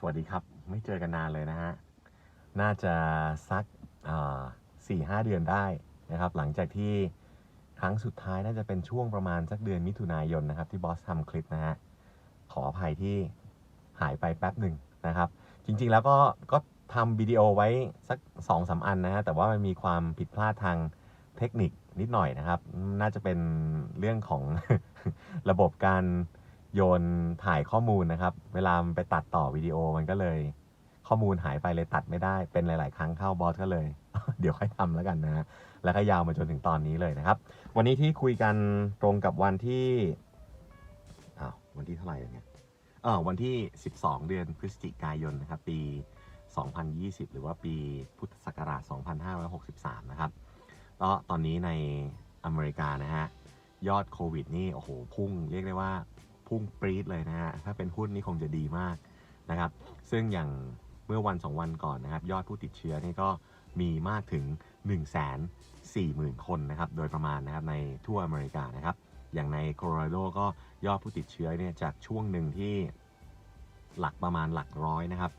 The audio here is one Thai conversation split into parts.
สวัสดีครับ ไม่เจอกันนานเลยนะฮะ น่าจะสักสี่ห้าเดือนได้นะครับ หลังจากที่ครั้งสุดท้ายน่าจะเป็นช่วงประมาณสักเดือนมิถุนายนนะครับ ที่บอสทำคลิปนะฮะ ขออภัยที่หายไปแป๊บหนึ่งนะครับ จริงๆแล้วก็ก็ทำวิดีโอไว้สักสองสามอันนะฮะ แต่ว่ามันมีความผิดพลาดทางเทคนิคนิดหน่อยนะครับ น่าจะเป็นเรื่องของระบบการ โยนถ่ายข้อมูลนะครับ เวลามันไปตัดต่อวิดีโอมันก็เลย ข้อมูลหายไปเลยตัดไม่ได้เป็นหลาย ๆ ครั้งเข้าบอสก็เลย เดี๋ยวค่อยทำแล้วกันนะฮะแล้วก็ยาวมาจนถึงตอนนี้เลยนะครับ วันนี้ที่คุยกันตรงกับวันที่อ้าววันที่เท่าไหร่เนี่ยเออวันที่ 12 เดือนพฤศจิกายนนะครับ ปี 2020 หรือว่าปีพุทธศักราช 2563 นะครับก็ตอนนี้ในอเมริกานะฮะยอดโควิดนี่โอ้โหพุ่งเรียกได้ว่า พุ่งปรี๊ดเลยนะฮะ ถ้าเป็นหุ้นนี่คงจะดีมากนะครับ ซึ่งอย่างเมื่อวันสองวันก่อนนะครับ ยอดผู้ติดเชื้อนี่ก็มีมากถึง 1 4 0 0 0 0 คนนะครับ โดยประมาณนะครับในทั่วอเมริกานะครับ อย่างในโคโลราโดก็ยอดผู้ติดเชื้อเนี่ยจากช่วงหนึ่งที่หลักประมาณหลักร้อยนะครับ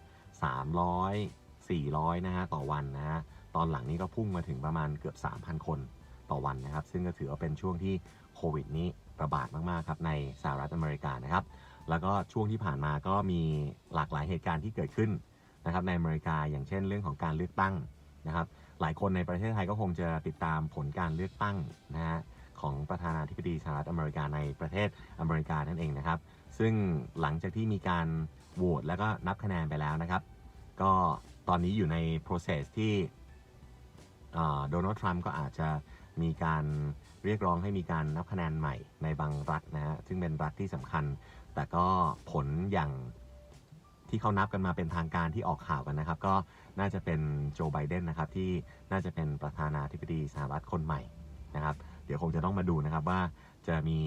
300 400นะฮะต่อวันนะฮะ ตอนหลังนี้ก็พุ่งมาถึงประมาณเกือบ 3,000 คนต่อวันนะครับ ซึ่งก็ถือว่าเป็นช่วงที่โควิดนี้ ระบาดมากๆครับในสหรัฐอเมริกานะครับ แล้วก็ช่วงที่ผ่านมาก็มีหลากหลายเหตุการณ์ที่เกิดขึ้นนะครับในอเมริกาอย่างเช่นเรื่องของการเลือกตั้งนะครับ หลายคนในประเทศไทยก็คงจะติดตามผลการเลือกตั้งนะฮะของประธานาธิบดีสหรัฐอเมริกาในประเทศอเมริกานั่นเองนะครับ ซึ่งหลังจากที่มีการโหวตแล้วก็นับคะแนนไปแล้วนะครับ ก็ตอนนี้อยู่ใน process ที่โดนัลด์ทรัมป์ก็อาจจะ มีการเรียกร้องให้มีการนับคะแนนใหม่ในบางรัฐนะฮะซึ่งเป็นรัฐที่สำคัญ แต่ก็ผลอย่างที่เขานับกันมาเป็นทางการที่ออกข่าวกันนะครับ ก็น่าจะเป็นโจไบเดนนะครับที่น่าจะเป็นประธานาธิบดีสหรัฐคนใหม่นะครับ เดี๋ยวคงจะต้องมาดูนะครับว่าจะมี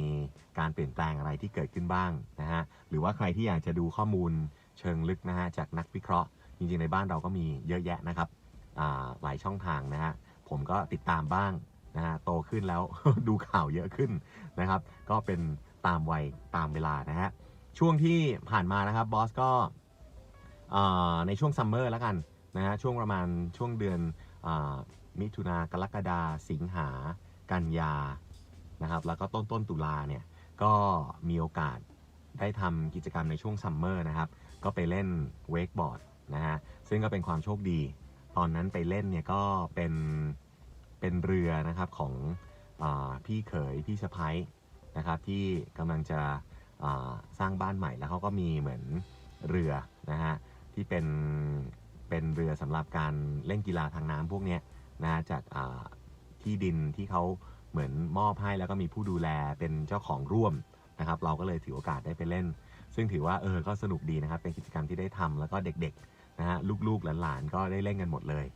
การเปลี่ยนแปลงอะไรที่เกิดขึ้นบ้างนะฮะหรือว่าใครที่อยากจะดูข้อมูลเชิงลึกนะฮะจากนักวิเคราะห์ จริงๆในบ้านเราก็มีเยอะแยะนะครับหลายช่องทางนะฮะผมก็ติดตามบ้าง นะฮะโตขึ้นแล้วดูข่าวเยอะขึ้นนะครับ ก็เป็นตามวัยตามเวลานะฮะช่วงที่ผ่านมานะครับบอสก็ในช่วงซัมเมอร์แล้วกันนะฮะช่วงประมาณช่วงเดือนอมิถุนากรกฎาสิงหา กันยานะครับแล้วก็ต้นต้นตุลาเนี่ยก็มีโอกาสได้ทำกิจกรรมในช่วงซัมเมอร์นะครับก็ไปเล่นเวกบอร์ดนะฮะซึ่งก็เป็นความโชคดี ตอนนั้นไปเล่นเนี่ยก็เป็น เป็นเรือนะครับของอพี่เขยพี่สะพ้ยนะครับที่กำลังจะสร้างบ้านใหม่แล้วเขาก็มีเหมือนเรือนะฮะที่เป็นเป็นเรือสำหรับการเล่นกีฬาทางน้ำพวกนี้นะจากที่ดินที่เขาเหมือนมอบให้แล้วก็มีผู้ดูแลเป็นเจ้าของร่วมนะครับ เราก็เลยถือโอกาสได้ไปเล่น ซึ่งถือว่าเออก็สนุกดีนะครับ เป็นกิจกรรมที่ได้ทำแล้วก็เด็กๆนะฮะลูกๆหลานๆก็ได้เล่นกันหมดเลย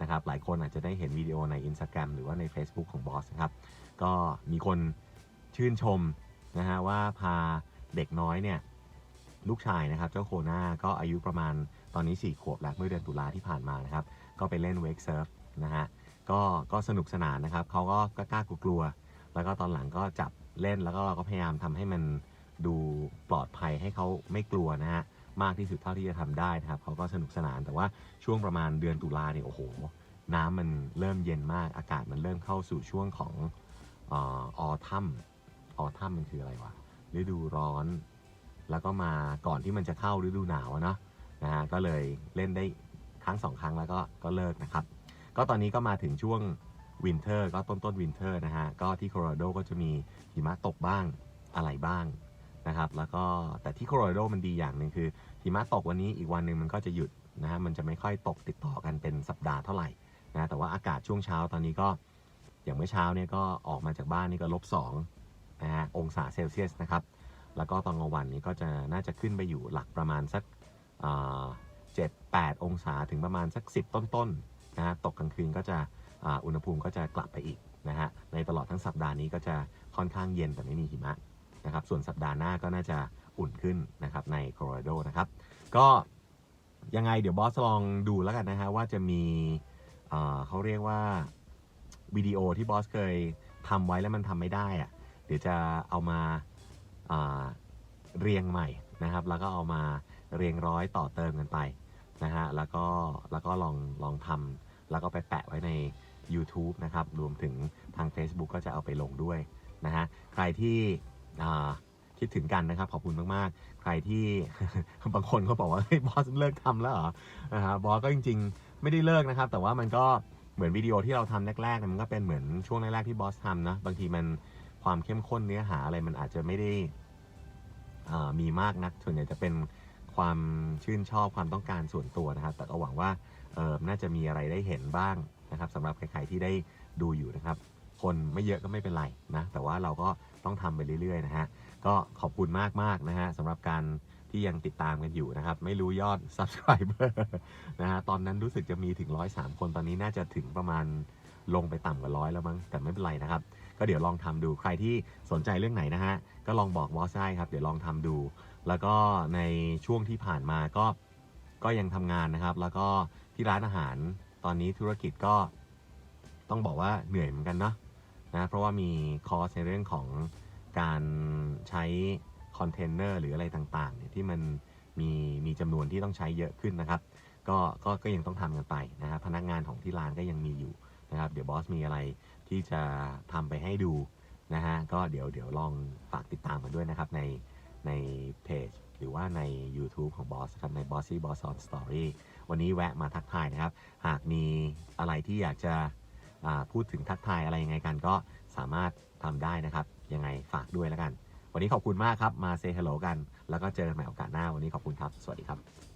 นะครับหลายคนอาจจะได้เห็นวิดีโอใน Instagram หรือว่าใน Facebook ของบอสนะครับก็มีคนชื่นชมนะฮะว่าพาเด็กน้อยเนี่ยลูกชายนะครับเจ้าโคนาก็อายุประมาณตอนนี้ 4 ขวบแล้วเมื่อเดือนตุลาที่ผ่านมานะครับก็ไปเล่นเวกเซิร์ฟนะฮะก็ก็สนุกสนานนะครับเขาก็กล้ากลัวแล้วก็ตอนหลังก็จับเล่นแล้วก็เราก็พยายามทำให้มันดูปลอดภัยให้เขาไม่กลัวนะฮะ มากที่สุดเท่าที่จะทำได้นะครับเขาก็สนุกสนานแต่ว่าช่วงประมาณเดือนตุลาเนี่ยโอ้โห น้ำมันเริ่มเย็นมากอากาศมันเริ่มเข้าสู่ช่วงของออทัมออทัมมันคืออะไรวะฤดูร้อน แล้วก็มาก่อนที่มันจะเข้าฤดูหนาวเนาะนะฮะก็เลยเล่นได้ครั้งสองครั้งแล้วก็ก็เลิกนะครับ ก็ตอนนี้ก็มาถึงช่วงวินเทอร์ก็ต้นต้นวินเทอร์นะฮะ ก็ที่โคโลราโดก็จะมีหิมะตกบ้างอะไรบ้าง นะครับ แล้วก็แต่ที่โคโลราโดมันดีอย่างหนึ่งคือหิมะตกวันนี้อีกวันหนึ่งมันก็จะหยุดนะฮะมันจะไม่ค่อยตกติดต่อกันเป็นสัปดาห์เท่าไหร่นะแต่ว่าอากาศช่วงเช้าตอนนี้ก็อย่างเมื่อเช้าเนี่ยก็ออกมาจากบ้านนี่ก็ลบสองนะฮะองศาเซลเซียสนะครับ แล้วก็ตอนกลางวันนี้ก็จะน่าจะขึ้นไปอยู่หลักประมาณสักเจ็ดแปดองศาถึงประมาณสัก 10 ต้นๆนะฮะตกกลางคืนก็จะอุณหภูมิก็จะกลับไปอีกนะฮะในตลอดทั้งสัปดาห์นี้ก็จะค่อนข้างเย็นแต่ไม่มีหิมะ นะครับ ส่วนสัปดาห์หน้าก็น่าจะอุ่นขึ้นนะครับในโคโลราโดนะครับ ก็ยังไงเดี๋ยวบอสลองดูแล้วกันนะฮะว่าจะมีเขาเรียกว่าวิดีโอที่บอสเคยทำไว้แล้วมันทำไม่ได้อะเดี๋ยวจะเอามาเรียงใหม่นะครับ แล้วก็เอามาเรียงร้อยต่อเติมกันไปนะฮะแล้วก็แล้วก็ลองลองทำแล้วก็ไปแปะไว้ใน YouTube นะครับ รวมถึงทาง Facebook ก็จะเอาไปลงด้วยนะฮะใครที่ คิดถึงกันนะครับ ขอบคุณมากๆ ใครที่บางคนเขาบอกว่าเฮ้ยบอสเลิกทำแล้วเหรอนะฮะบอสก็จริง ๆ ไม่ได้เลิกนะครับ แต่ว่ามันก็เหมือนวิดีโอที่เราทำแรกๆมันก็เป็นเหมือนช่วงแรกๆที่บอสทำนะบางทีมันความเข้มข้นเนื้อหาอะไรมันอาจจะไม่ได้มีมากนักส่วนใหญ่จะเป็นความชื่นชอบความต้องการส่วนตัวนะครับ แต่ก็หวังว่าน่าจะมีอะไรได้เห็นบ้างนะครับสำหรับใครๆที่ได้ดูอยู่นะครับ คนไม่เยอะก็ไม่เป็นไรนะแต่ว่าเราก็ต้องทำไปเรื่อยๆนะฮะก็ขอบคุณมากๆนะฮะสำหรับการที่ยังติดตามกันอยู่นะครับ ไม่รู้ยอด subscriber นะฮะตอนนั้นรู้สึกจะมีถึง 103 คนตอนนี้น่าจะถึงประมาณลงไปต่ำกว่าร้อยแล้วมั้งแต่ไม่เป็นไรนะครับ ก็เดี๋ยวลองทำดูใครที่สนใจเรื่องไหนนะฮะก็ลองบอกบอสได้ครับ เดี๋ยวลองทำดู แล้วก็ในช่วงที่ผ่านมาก็ก็ยังทำงานนะครับ แล้วก็ที่ร้านอาหารตอนนี้ธุรกิจก็ต้องบอกว่าเหนื่อยเหมือนกันเนาะ นะเพราะว่ามีคอสในเรื่องของการใช้คอนเทนเนอร์หรืออะไรต่างๆเนี่ยที่มันมีมีจำนวนที่ต้องใช้เยอะขึ้นนะครับ ก็ก็ก็ยังต้องทำกันไปนะครับพนักงานของที่ร้านก็ยังมีอยู่นะครับ เดี๋ยวบอสมีอะไรที่จะทำไปให้ดูนะฮะก็เดี๋ยวเดี๋ยวลองฝากติดตามกันด้วยนะครับในในเพจหรือว่าใน YouTube ของบอสครับใน Bossy Boss on Story วันนี้แวะมาทักทายนะครับ หากมีอะไรที่อยากจะ พูดถึงทักทายอะไรยังไงกันก็สามารถทำได้นะครับ ยังไงฝากด้วยแล้วกัน วันนี้ขอบคุณมากครับ มาเซฮัลโหลกัน แล้วก็เจอกันใหม่โอกาสหน้า วันนี้ขอบคุณครับ สวัสดีครับ